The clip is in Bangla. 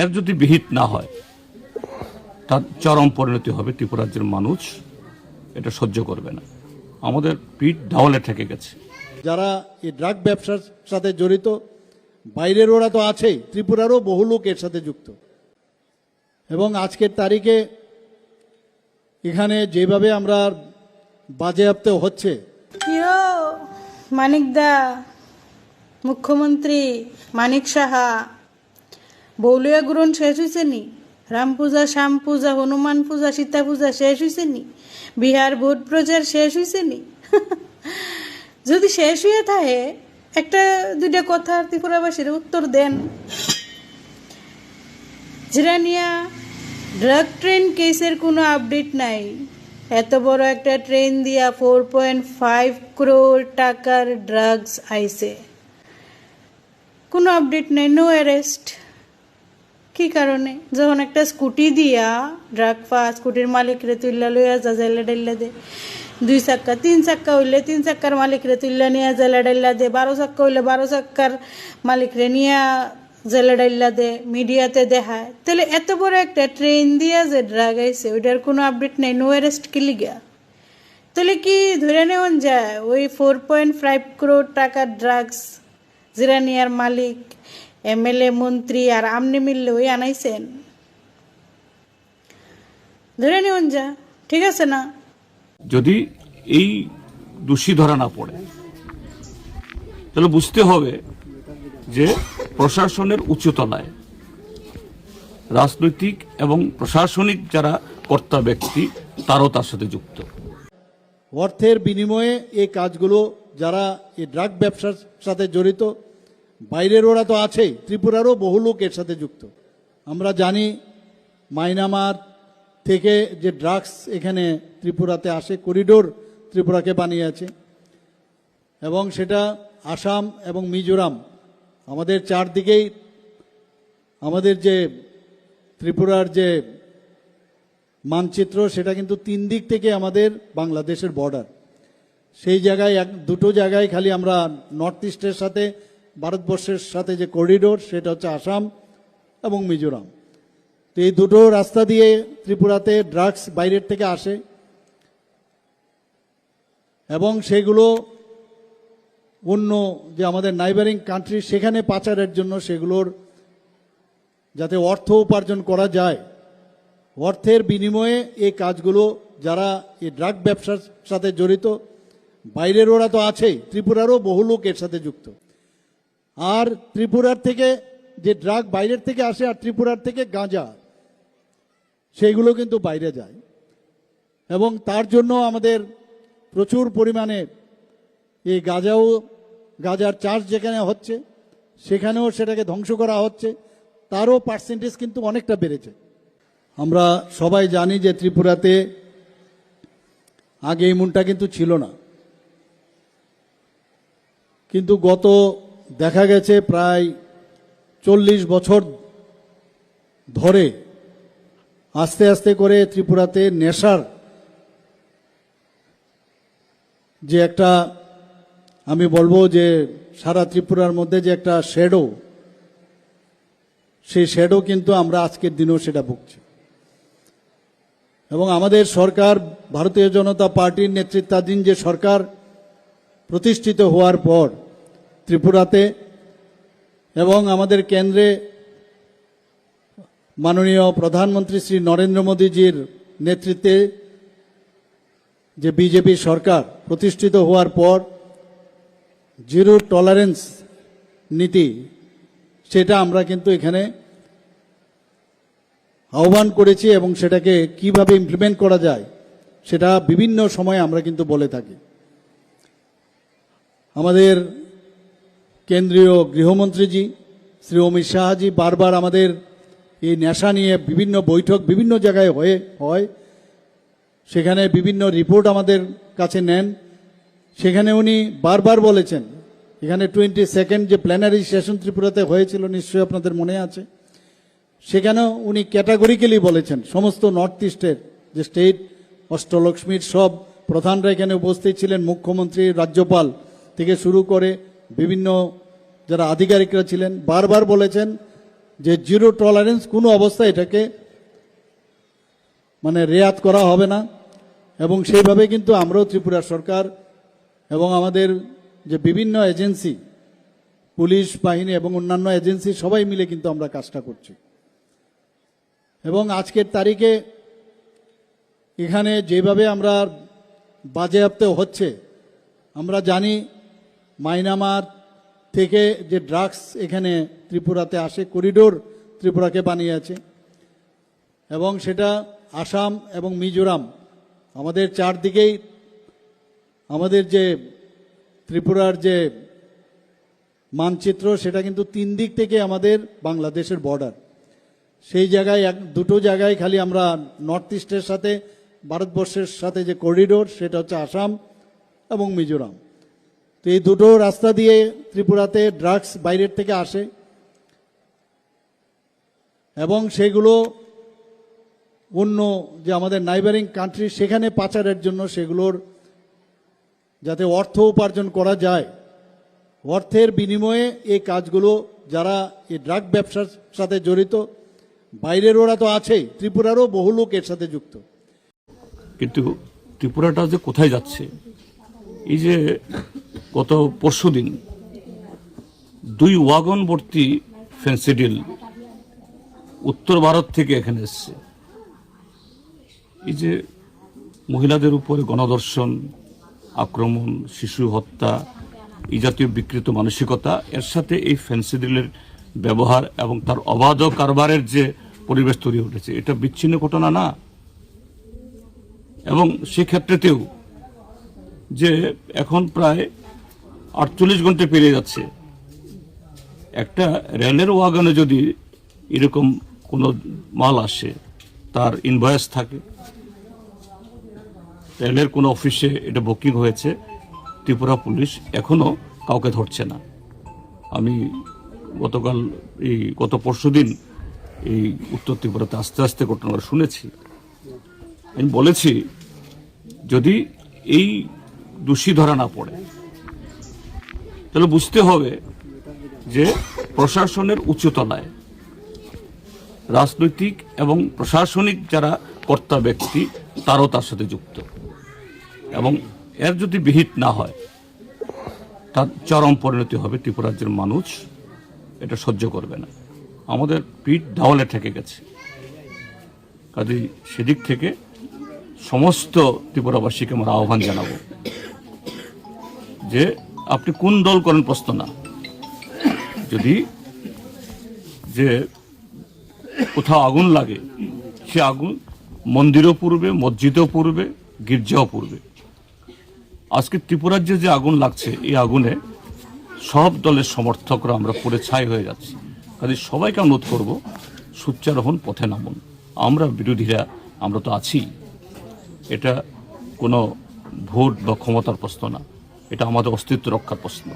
এর যদি বিহিত না হয় তার চরম পরিণতি হবে ত্রিপুরা রাজ্যের মানুষ। এটা সহ্য করবে না। আমাদের পিঠ ডাওয়ালে ঠেকে গেছে। যারা এই ড্রাগ ব্যবসার সাথে জড়িত বাইরের ওরা তো আছেই ত্রিপুরারও বহু লোক এর সাথে যুক্ত। এবং আজকের তারিখে এখানে যেভাবে আমরা বাজেয়াপ্ত হচ্ছে মানিক দা মুখ্যমন্ত্রী মানিক সাহা বৌলিয়া গ্রহণ শেষ হয়েছে নি? রাম পূজা, শ্যাম পূজা, হনুমান পূজা, সীতা পূজা শেষ হয়েছে নি? বিহার ভোট প্রচার শেষ হয়েছে নি? যদি শেষ হয়ে থাকে, একটা, দুইটা কথা ত্রিপুরাবাসীর উত্তর দেন। জিরানিয়া ড্রাগ ট্রেন কেসের কোনো আপডেট নাই। এত বড় একটা ট্রেন দিয়া ফোর পয়েন্ট ফাইভ ক্রোর টাকার ড্রাগস আইসে কোনো আপডেট নেই নো অ্যারেস্ট কি কারণে? যখন একটা স্কুটি দিয়া ড্রাগ পা স্কুটির মালিকরে তুললা লইয়া যা জেলা ডাইলা দে। দুই চাক্কা, তিন চাক্কা হইলে তিন চাক্কার মালিকরে তুললা নিয়ে জেলা ডাইলা দে। বারো চাক্কা হইলে বারো চাক্কার মালিকরে নিয়ে জেলা ডাইলা দে, মিডিয়াতে দেখায়। তাহলে এত বড় একটা ট্রেন দিয়া যে ড্রাগ আইছে, ওইটার কোনো আপডেট নেই নো অ্যারেস্ট কি লিগা? তাহলে কি ধরে নেওয়া যায়, ওই ফোর পয়েন্ট ফাইভ ক্রোর টাকার ড্রাগস জিরানিয়ার মালিক এমএলএ মন্ত্রী আর আমনি মিললে ওই আনাইছেন। ধরে নেওয়া যা ঠিক আছে না? যদি এই দোষী ধরা না পড়ে তাহলে বুঝতে হবে যে প্রশাসনের উচ্চতলায় রাজনৈতিক এবং প্রশাসনিক যারা কর্তা ব্যক্তি তারও তার সাথে যুক্ত। অর্থের বিনিময়ে এই কাজগুলো যারা এই ড্রাগ ব্যবসার সাথে জড়িত বাইরের ওরা তো আছেই, ত্রিপুরারও বহু লোক এর সাথে যুক্ত। আমরা জানি মাইনামার থেকে যে ড্রাগস এখানে ত্রিপুরাতে আসে, করিডোর ত্রিপুরাকে বানিয়েছে এবং সেটা আসাম এবং মিজোরাম, আমাদের চারদিকেই আমাদের যে ত্রিপুরার যে মানচিত্র, সেটা কিন্তু তিন দিক থেকে আমাদের বাংলাদেশের বর্ডার সেই জায়গায় এক, দুটো জায়গায় খালি আমরা নর্থ ইস্টের সাথে ভারতবর্ষের সাথে যে করিডোর সেটা হচ্ছে আসাম এবং মিজোরাম। তো এই দুটো রাস্তা দিয়ে ত্রিপুরাতে ড্রাগস বাইরের থেকে আসে এবং সেগুলো অন্য যে আমাদের নাইবারিং কান্ট্রি সেখানে পাচারের জন্য সেগুলোর যাতে অর্থ উপার্জন করা যায়, অর্থের বিনিময়ে এই কাজগুলো যারা এই ড্রাগ ব্যবসার সাথে জড়িত, বাইরের ওরা তো আছেই, ত্রিপুরারও বহু লোক এর সাথে যুক্ত। আর ত্রিপুরার থেকে যে ড্রাগ বাইরের থেকে আসে আর ত্রিপুরার থেকে গাঁজা, সেইগুলো কিন্তু বাইরে যায়। এবং তার জন্য আমাদের প্রচুর পরিমাণে এই গাঁজাও, গাঁজার চাষ যেখানে হচ্ছে, সেখানেও সেটাকে ধ্বংস করা হচ্ছে। তারও পার্সেন্টেজ কিন্তু অনেকটা বেড়েছে। আমরা সবাই জানি যে ত্রিপুরাতে আগে এই মুনটা কিন্তু ছিল না। কিন্তু গত দেখা গেছে প্রায় চল্লিশ বছর ধরে আস্তে আস্তে করে ত্রিপুরাতে নেশার যে একটা, আমি বলব যে সারা ত্রিপুরার মধ্যে যে একটা শ্যাডো সেই শ্যাডো কিন্তু আমরা আজকের দিনেও সেটা ভুগছি। এবং আমাদের সরকার, ভারতীয় জনতা পার্টির নেতৃত্বাধীন যে সরকার প্রতিষ্ঠিত হওয়ার পর ত্রিপুরাতে এবং আমাদের কেন্দ্রে মাননীয় প্রধানমন্ত্রী শ্রী নরেন্দ্র মোদীজির নেতৃত্বে যে বিজেপি সরকার প্রতিষ্ঠিত হওয়ার পর জিরো টলারেন্স নীতি, সেটা আমরা কিন্তু এখানে আহ্বান করেছি এবং সেটাকে কীভাবে ইমপ্লিমেন্ট করা যায়, সেটা বিভিন্ন সময় আমরা কিন্তু বলে থাকি। আমাদের কেন্দ্রীয় গৃহমন্ত্রীজি, শ্রী অমিত শাহজি বারবার আমাদের এই নেশা নিয়ে বিভিন্ন বৈঠক বিভিন্ন জায়গায় হয়ে, হয়। সেখানে বিভিন্ন রিপোর্ট আমাদের কাছে নেন। সেখানে উনি বারবার বলেছেন, এখানে টোয়েন্টি সেকেন্ড যে প্ল্যানারি সেশন ত্রিপুরাতে হয়েছিল, নিশ্চয়ই আপনাদের মনে আছে। সেখানেও উনি ক্যাটাগরিক্যালি বলেছেন, সমস্ত নর্থ ইস্টের যে স্টেট, অষ্টলক্ষ্মীর সব প্রধানরা এখানে উপস্থিত ছিলেন, মুখ্যমন্ত্রী, রাজ্যপাল থেকে শুরু করে বিভিন্ন যারা আধিকারিকরা ছিলেন, বারবার বলেছেন যে জিরো টলারেন্স কোনো অবস্থায় এটাকে মানে রেয়াত করা হবে না। এবং সেইভাবে কিন্তু আমরাও ত্রিপুরা সরকার এবং আমাদের যে বিভিন্ন এজেন্সি, পুলিশ, বাহিনী এবং অন্যান্য এজেন্সি সবাই মিলে কিন্তু আমরা কাজটা করছি। এবং আজকের তারিখে এখানে যেভাবে আমরা বাজেয়াপ্ত হচ্ছে, আমরা জানি মাইনামার থেকে যে ড্রাগস এখানে ত্রিপুরাতে আসে, করিডোর ত্রিপুরাকে বানিয়েছে। এবং সেটা আসাম এবং মিজোরাম, আমাদের চারদিকেই আমাদের যে ত্রিপুরার যে মানচিত্র, সেটা কিন্তু তিন দিক থেকে আমাদের বাংলাদেশের বর্ডার। সেই জায়গায় এক, দুটো জায়গায় খালি আমরা নর্থ ইস্টের সাথে, ভারতবর্ষের সাথে যে করিডোর, সেটা হচ্ছে আসাম এবং মিজোরাম। এই দুটো রাস্তা দিয়ে ত্রিপুরাতে ড্রাগস বাইরের থেকে আসে। এবং সেগুলো অন্য যে আমাদের নাইবারিং কান্ট্রি সেখানে পাচারের জন্য সেগুলোর যাতে অর্থ উপার্জন করা যায়, অর্থের বিনিময়ে এই কাজগুলো যারা এই ড্রাগ ব্যবসার সাথে জড়িত, বাইরের ওরা তো আছেই, ত্রিপুরারও বহু লোক এর সাথে যুক্ত। কিন্তু ত্রিপুরাটা যে কোথায় যাচ্ছে, এই যে গত পরশু দিন দুই ওয়াগন ভর্তি ফেন্সিডিল উত্তর ভারত থেকে এখানে এসছে। এই যে মহিলাদের উপরে গণধর্ষণ, আক্রমণ, শিশু হত্যা, এই জাতীয় বিকৃত মানসিকতা, এর সাথে এই ফেন্সিডিলের ব্যবহার এবং তার অবাধ কারবারের যে পরিবেশ তৈরি উঠেছে এটা বিচ্ছিন্ন ঘটনা না। এবং সেক্ষেত্রেতেও যে এখন প্রায় আটচল্লিশ ঘণ্টা পেরিয়ে যাচ্ছে। একটা রেলের ওয়াগনে যদি এরকম কোনো মাল আসে, তার ইনভয়েস থাকে, রেলের কোনো অফিসে এটা বুকিং হয়েছে, ত্রিপুরা পুলিশ এখনও কাউকে ধরছে না। আমি গতকাল এই গত পরশুদিন এই উত্তর ত্রিপুরাতে আস্তে আস্তে ঘটনাটা শুনেছি। আমি বলেছি, যদি এই দোষী ধরা না পড়ে তাহলে বুঝতে হবে যে প্রশাসনের উচ্চতলায় রাজনৈতিক এবং প্রশাসনিক যারা কর্তা ব্যক্তি, তারও তার সাথে যুক্ত। এবং এর যদি বিহিত না হয়, তার চরম পরিণতি হবে ত্রিপুরা রাজ্যের মানুষ। এটা সহ্য করবে না। আমাদের পিঠ দেওয়ালে ঠেকে গেছে। কাজেই সেদিক থেকে সমস্ত ত্রিপুরাবাসীকে আমরা আহ্বান জানাব যে আপনি কোন দল করেন প্রশ্ন না। যদি যে কোথাও আগুন লাগে, সে আগুন মন্দিরও পূর্বে মসজিদও পূর্বে গির্জাও পূর্বে আজকে ত্রিপুরাজ্যে যে আগুন লাগছে, এই আগুনে সব দলের সমর্থকরা আমরা পুরে ছাই হয়ে যাচ্ছি। কাজে সবাইকে অনুরোধ করব সুচ্চার হন পথে নামুন। আমরা বিরোধীরা, আমরা তো আছি। এটা কোনো ভোট বা ক্ষমতার প্রশ্ন না। এটা আমাদের অস্তিত্ব রক্ষার প্রশ্ন।